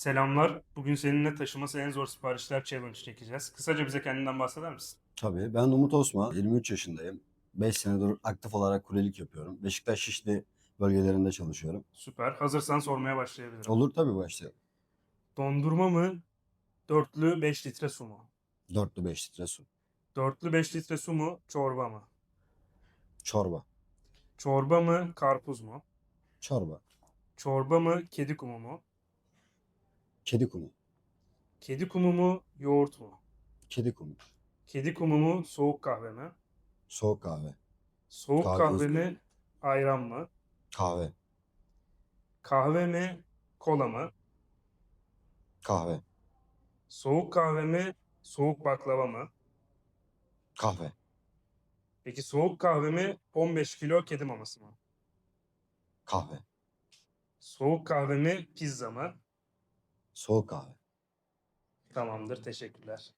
Selamlar. Bugün seninle taşıması en zor siparişler challenge çekeceğiz. Kısaca bize kendinden bahseder misin? Tabii. Ben Umut Osman. 23 yaşındayım. 5 senedir aktif olarak kuryelik yapıyorum. Beşiktaş Şişli bölgelerinde çalışıyorum. Süper. Hazırsan sormaya başlayabilirim. Olur tabii başlayalım. Dondurma mı? Dörtlü 5 litre su mu? Dörtlü 5 litre su. Dörtlü 5 litre su mu? Çorba mı? Çorba. Çorba mı? Karpuz mu? Çorba. Çorba mı? Kedi kumu mu? Kedi kumu. Kedi kumu mu? Yoğurt mu? Kedi kumu. Kedi kumu mu? Soğuk kahve mi? Soğuk kahve. Soğuk Kahve kahve mi? Ayran mı? Kahve. Kahve mi? Kola mı? Kahve. Soğuk kahve mi? Soğuk baklava mı? Kahve. Peki soğuk kahve mi? 15 kilo kedi maması mı? Kahve. Soğuk kahve mi? Pizza mı? Soğuk kahve. Tamamdır. Teşekkürler.